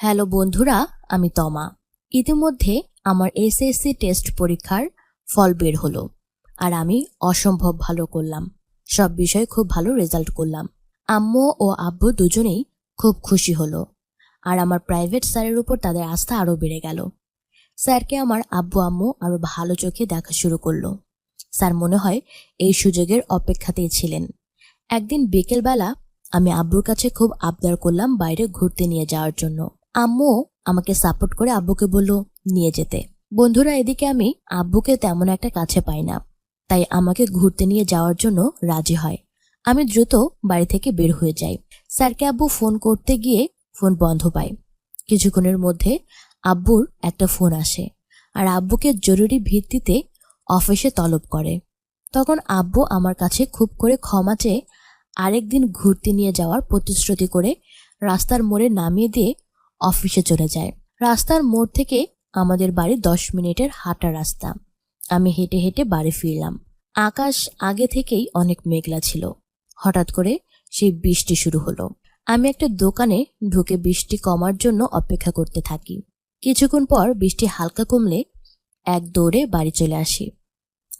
Hello বন্ধুরা, আমি তমা। ইতিমধ্যে আমার এসএসসি টেস্ট পরীক্ষার ফল বের হলো আর আমি অসম্ভব ভালো করলাম। সব বিষয়ে খুব ভালো রেজাল্ট করলাম। আম্মু ও আব্বু দুজনেই খুব খুশি হলো আর আমার প্রাইভেট স্যারের উপর তাদের আস্থা আরও বেড়ে গেল। স্যারকে আমার আব্বু, আম্মু আরও ভালো চোখে দেখা শুরু করল। স্যার মনে হয় এই সুযোগের অপেক্ষাতেই ছিলেন। একদিন বিকেলবেলা আমি আব্বুর কাছে খুব আবদার করলাম বাইরে ঘুরতে নিয়ে যাওয়ার জন্য। আম্মু আমাকে সাপোর্ট করে আব্বুকে বলল নিয়ে যেতে। বন্ধুরা, এদিকে আমি আব্বুকে তেমন একটা কাছে পাই না, তাই আমাকে ঘুরতে নিয়ে যাওয়ার জন্য রাজি হয়। আমি দ্রুত বাড়ি থেকে বের হয়ে যাই। স্যারকে আব্বু ফোন করতে গিয়ে ফোন বন্ধ পাই। কিছুক্ষণের মধ্যে আব্বুর একটা ফোন আসে আর আব্বুকে জরুরি ভিত্তিতে অফিসে তলব করে। তখন আব্বু আমার কাছে খুব করে ক্ষমা চেয়ে আরেকদিন ঘুরতে নিয়ে যাওয়ার প্রতিশ্রুতি করে রাস্তার মোড়ে নামিয়ে দিয়ে অফিসে চলে যায়। রাস্তার মোড় থেকে আমাদের বাড়ি দশ মিনিটের হাঁটা রাস্তা। আমি হেঁটে হেঁটে বাড়ি ফিরলাম। আকাশ আগে থেকেই অনেক মেঘলা ছিল। হঠাৎ করে সেই বৃষ্টি শুরু হলো। আমি একটা দোকানে ঢুকে বৃষ্টি কমার জন্য অপেক্ষা করতে থাকি। কিছুক্ষণ পর বৃষ্টি হালকা কমলে এক দৌড়ে বাড়ি চলে আসি।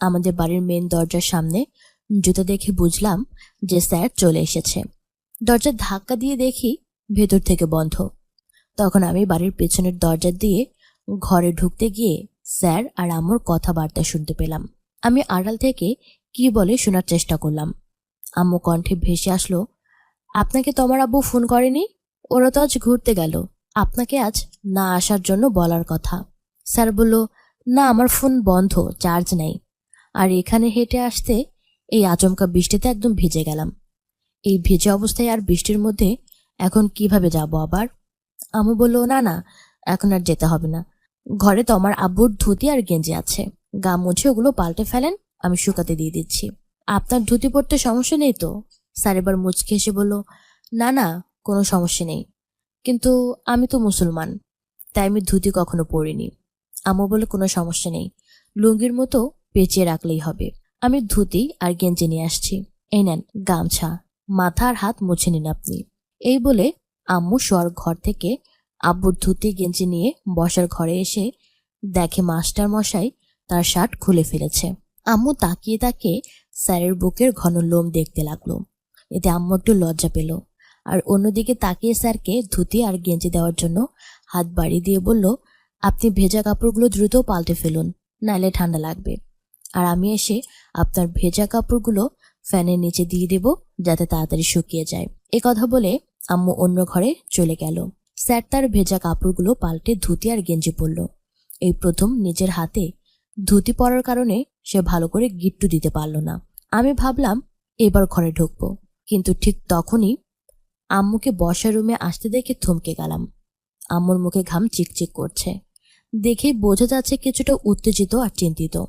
আমাদের বাড়ির মেন দরজার সামনে জুতো দেখে বুঝলাম যে স্যার চলে এসেছে। দরজার ধাক্কা দিয়ে দেখি ভেতর থেকে বন্ধ। তখন আমি বাড়ির পেছনের দরজা দিয়ে ঘরে ঢুকতে গিয়ে স্যার আর আম্মুর কথাবার্তা শুনতে পেলাম। আমি আড়াল থেকে কি বলে শোনার চেষ্টা করলাম। আম্মু কণ্ঠে ভেসে আসলো, আপনাকে তোমার আব্বু ফোন করেনি? ওরা তো আজ ঘুরতে গেল। আপনাকে আজ না আসার জন্য বলার কথা। স্যার বলল, না, আমার ফোন বন্ধ, চার্জ নেই। আর এখানে হেঁটে আসতে এই আচমকা বৃষ্টিতে একদম ভিজে গেলাম। এই ভিজে অবস্থায় আর বৃষ্টির মধ্যে এখন কীভাবে যাব আবার? আমু বলল, না না, এখন আর যেতে হবে না। ঘরে তো আমার আব্বুর ধুতি আর গেঞ্জি আছে। গা মুছে ওগুলো পাল্টে ফেলেন, আমি শুকাতে দিয়ে দিচ্ছি। আপনার ধুতি পরতে সমস্যা নেই তো? স্যার এবার মুচকে এসে বলল, না না, কোনো সমস্যা নেই। কিন্তু আমি তো মুসলমান, তাই আমি ধুতি কখনো পরিনি। আমু বলে কোনো সমস্যা নেই। লুঙ্গির মতো পেঁচিয়ে রাখলেই হবে। আমি ধুতি আর গেঞ্জি নিয়ে আসছি। এই নেন, গামছা, মাথা আর হাত মুছে নিন আপনি। এই বলে আম্মু শোয়ার ঘর থেকে আব্বুর ধুতি, গেঞ্জি নিয়ে বসার ঘরে এসে দেখে মাস্টার মশাই তার শার্ট খুলে ফেলেছে। আম্মু তাকিয়ে তাকিয়ে স্যারের বুকের ঘন লোম দেখতে লাগল। এতে আম্মু একটু লজ্জা পেল। আর অন্যদিকে তাকিয়ে স্যারকে ধুতি আর গেঞ্জি দেওয়ার জন্য হাত বাড়িয়ে দিয়ে বলল, আপনি ভেজা কাপড়গুলো দ্রুত পাল্টে ফেলুন, নাইলে ঠান্ডা লাগবে। আর আমি এসে আপনার ভেজা কাপড়গুলো ফ্যানের নিচে দিয়ে দেব, যাতে তাড়াতাড়ি শুকিয়ে যায়। এ কথা বলে আম্মু অন্য ঘরে চলে গেল। স্যার তার ভেজা কাপড়গুলো পাল্টে ধুতি আর গেঞ্জি পরল। এই প্রথম নিজের হাতে ধুতি পরার কারণে সে ভালো করে গিট্টু দিতে পারল না। আমি ভাবলাম, এবার ঘরে ঢুকবো। কিন্তু ঠিক তখনই আম্মুকে বসার রুমে আসতে দেখে থমকে গেলাম। আম্মুর মুখে ঘাম চিকচিক করছে। দেখেই বোঝা যাচ্ছে কিছুটা উত্তেজিত আর চিন্তিত।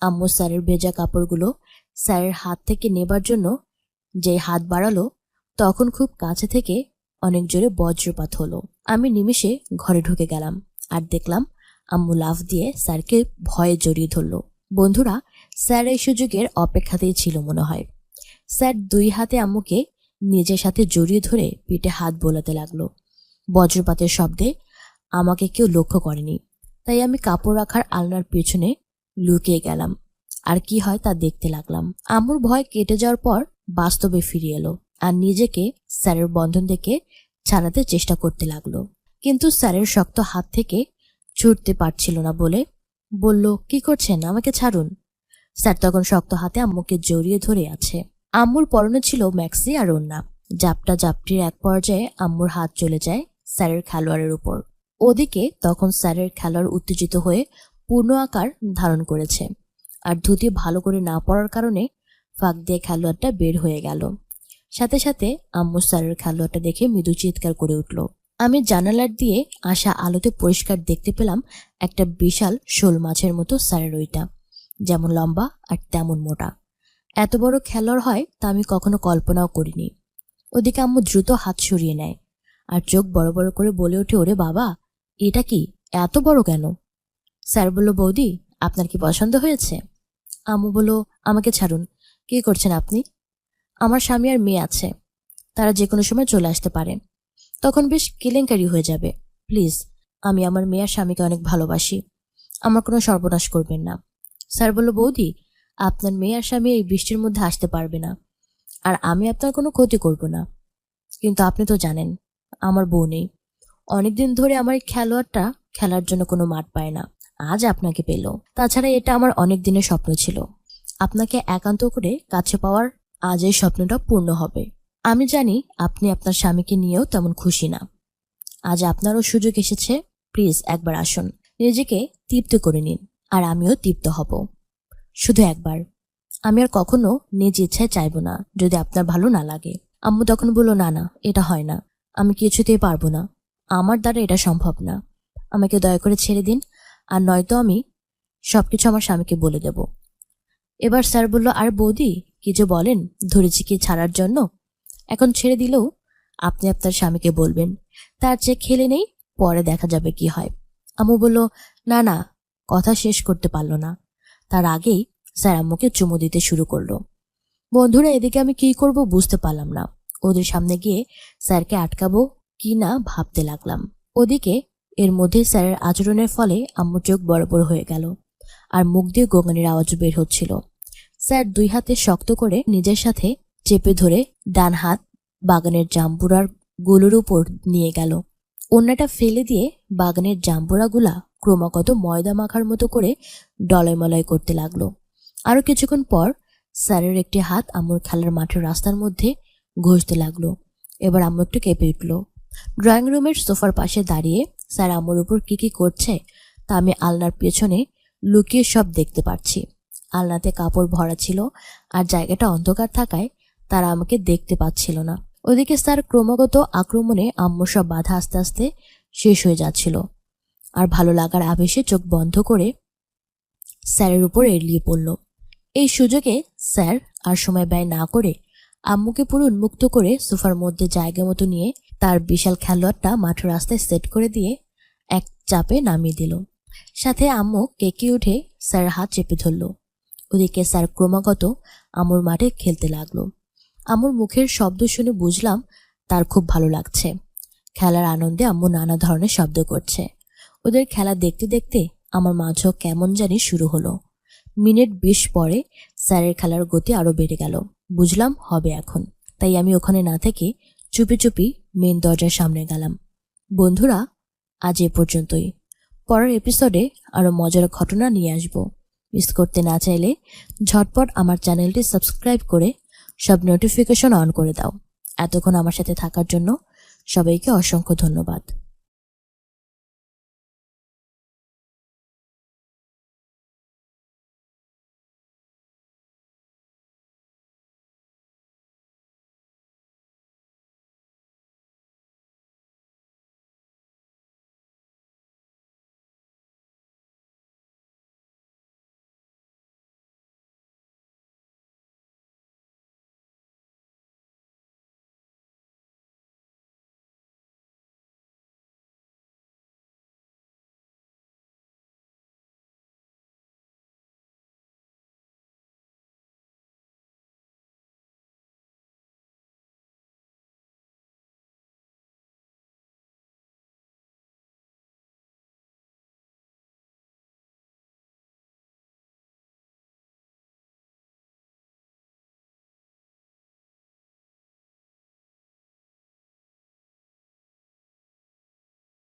আম্মু স্যারের ভেজা কাপড়গুলো স্যারের হাত থেকে নেবার জন্য যে হাত বাড়ালো তখন খুব কাছে থেকে অনেক জোরে বজ্রপাত হলো। আমি নিমিষে ঘরে ঢুকে গেলাম আর দেখলাম আম্মু লাফ দিয়ে স্যারকে ভয়ে জড়িয়ে ধরল। বন্ধুরা, স্যার এই সুযোগের অপেক্ষাতেই ছিল মনে হয়। স্যার দুই হাতে আম্মুকে নিজের সাথে জড়িয়ে ধরে পিঠে হাত বোলাতে লাগল। বজ্রপাতের শব্দে আমাকে কেউ লক্ষ্য করেনি। তাই আমি কাপড় রাখার আলনার পেছনে লুকিয়ে গেলাম। আর কি হয় তা দেখতে লাগলাম। আম্মুর ভয় কেটে যাওয়ার পর বাস্তবে ফিরে এলো। আর নিজেকে স্যারের বন্ধন থেকে ছাড়াতে চেষ্টা করতে লাগল। কিন্তু স্যারের শক্ত হাত থেকে ছুটতে পারছিল না বলে বলল, কি করছেন? আমাকে ছাড়ুন। স্যার তখন শক্ত হাতে আম্মুকে জড়িয়ে ধরে আছে। আম্মুর পরনে ছিল ম্যাক্সি আর ওন্না জাপটা জাপটির এক পর্যায়ে আম্মুর হাত চলে যায় স্যারের খেলোয়াড়ের উপর। ওদিকে তখন স্যারের খেলোয়াড় উত্তেজিত হয়ে পূর্ণ আকার ধারণ করেছে। আর ধুতি ভালো করে না পড়ার কারণে ফাঁক দিয়ে খেলোয়াড়টা বের হয়ে গেল। সাথে সাথে আম্মু স্যারের খেলোয়াড়টা দেখে মৃদু চিৎকার করে উঠল। আমি জানালার দিয়ে আসা আলোতে পরিষ্কার দেখতে পেলাম একটা বিশাল শোল মাছের মতো স্যারের ওইটা, যেমন লম্বা আর তেমন মোটা। এত বড় খেলোয়াড় হয় তা আমি কখনো কল্পনাও করিনি। ওদিকে আম্মু দ্রুত হাত সরিয়ে নেয় আর চোখ বড় বড় করে বলে ওঠে, ওরে বাবা, এটা কি? এত বড় কেন? স্যার বলল, বৌদি, আপনার কি পছন্দ হয়েছে? আম্মু বলল, আমাকে ছাড়ুন। কি করছেন আপনি? আমার স্বামী আর মেয়ে আছে। তারা যে কোনো সময় চলে আসতে পারে। তখন বেশ কেলেঙ্কারি হয়ে যাবে। প্লিজ, আমি আমার মেয়ের স্বামীকে অনেক ভালোবাসি। আমার কোনো সর্বনাশ করবেন না। স্যার বলল, বৌদি, আপনার মেয়ে আর স্বামী এই বৃষ্টির মধ্যে আসতে পারবে না। আর আমি আপনার কোনো ক্ষতি করব না। কিন্তু আপনি তো জানেন, আমার বউ নেই। অনেকদিন ধরে আমার এই খেলোয়াড়টা খেলার জন্য কোনো মাঠ পায় না। আজ আপনাকে পেল। তাছাড়া এটা আমার অনেক দিনের স্বপ্ন ছিল। আপনাকে একান্ত করে কাছে পাওয়ার আজ এই স্বপ্নটা পূর্ণ হবে। আমি জানি আপনি আপনার স্বামীকে নিয়েও তেমন খুশি না। আজ আপনারও সুযোগ এসেছে। প্লিজ একবার আসুন। নিজেকে তৃপ্ত করে নিন আর আমিও তৃপ্ত হব। শুধু একবার। আমি আর কখনো নিজ ইচ্ছায় চাইব না, যদি আপনার ভালো না লাগে। আম্মু তখন বলল, না না, এটা হয় না। আমি কিছুতেই পারব না। আমার দ্বারা এটা সম্ভব না। আমাকে দয়া করে ছেড়ে দিন আর নয়তো আমি সবকিছু আমার স্বামীকে বলে দেব। এবার স্যার বলল, আর বৌদি কি যে বলেন, ধরেছি কি ছাড়ার জন্য? এখন ছেড়ে দিলেও আপনি আপনার স্বামীকে বলবেন। তার চেয়ে খেলে নেই, পরে দেখা যাবে কি হয়। আম্মু বলল, না না, কথা শেষ করতে পারল না। তার আগেই স্যার আম্মুকে চুমু দিতে শুরু করল। বন্ধুরা, এদিকে আমি কি করব বুঝতে পারলাম না। ওদের সামনে গিয়ে স্যারকে আটকাবো কি না ভাবতে লাগলাম। ওদিকে এর মধ্যে স্যারের আচরণের ফলে আম্মু চোখ বড় বড় হয়ে গেল, আর মুখ দিয়ে গোগানের আওয়াজ বের হচ্ছিল। স্যার দুই হাতে শক্ত করে নিজের সাথে চেপে ধরে ডান হাত বাগানের জাম্বুরারগুলোর উপর নিয়ে গেল। অন্যটা ফেলে দিয়ে বাগানের জাম্বুরাগুলা ক্রমাগত ময়দা মাখার মতো করে ডলয় মলয় করতে লাগল। আরও কিছুক্ষণ পর স্যারের একটি হাত আম্মুর খেলার মাঠের রাস্তার মধ্যে ঘষতে লাগল। এবার আম্মু একটু কেঁপে উঠল। ড্রয়িং রুমের সোফার পাশে দাঁড়িয়ে স্যার আম্মুর উপর কি কি করছে তা আমি আলনার পেছনে লুকিয়ে সব দেখতে পাচ্ছি আলনাতে কাপড় ভরা ছিল আর জায়গাটা অন্ধকার থাকায় তারা আমাকে দেখতে পাচ্ছিল না। ওদিকে স্যার ক্রমাগত আক্রমণে আম্মুর সব বাধা আস্তে আস্তে শেষ হয়ে যাচ্ছিল। আর ভালো লাগার আবেশে চোখ বন্ধ করে স্যারের উপর এড়িয়ে পড়ল। এই সুযোগে স্যার আর সময় ব্যয় না করে আম্মুকে পুরো উন্মুক্ত করে সোফার মধ্যে জায়গা মতো নিয়ে তার বিশাল খেলোয়াড়টা মাঠের রাস্তায় সেট করে দিয়ে এক চাপে নামিয়ে দিল। সাথে আম্মু কেকে উঠে স্যার হাত চেপে ধরল। ওদিকে স্যার ক্রমাগত আমুর মাঠে খেলতে লাগল। আমুর মুখের শব্দ শুনে বুঝলাম তার খুব ভালো লাগছে। খেলার আনন্দে আম্মু নানা ধরনের শব্দ করছে। ওদের খেলা দেখতে দেখতে আমার মাঝও কেমন জানি শুরু হলো। মিনিট বিশ পরে স্যারের খেলার গতি আরও বেড়ে গেল। বুঝলাম হবে এখন। তাই আমি ওখানে না থেকে চুপি চুপি মেন দরজার সামনে গেলাম। বন্ধুরা, আজ এ পর্যন্তই। পরের এপিসোডে আরও মজার ঘটনা নিয়ে আসব। মিস করতে না চাইলে ঝটপট আমার চ্যানেলটি সাবস্ক্রাইব করে সব নোটিফিকেশন অন করে দাও। এতক্ষণ আমার সাথে থাকার জন্য সবাইকে অসংখ্য ধন্যবাদ।